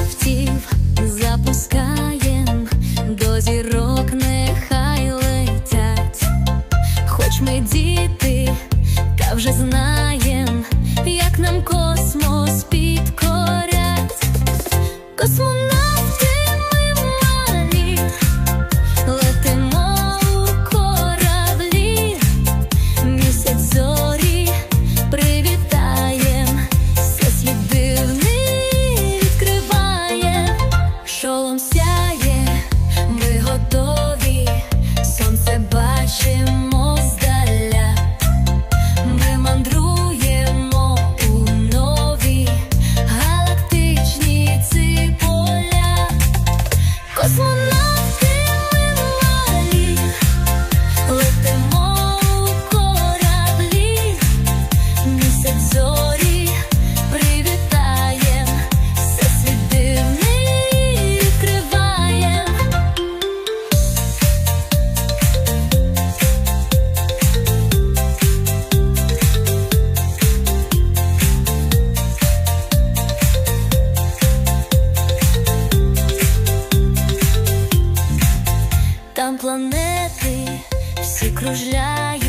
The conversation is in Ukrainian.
птів запускаєм до зірок нехай летять, хоч ми діти, та вже знаємо. mundo планети всі кружляють.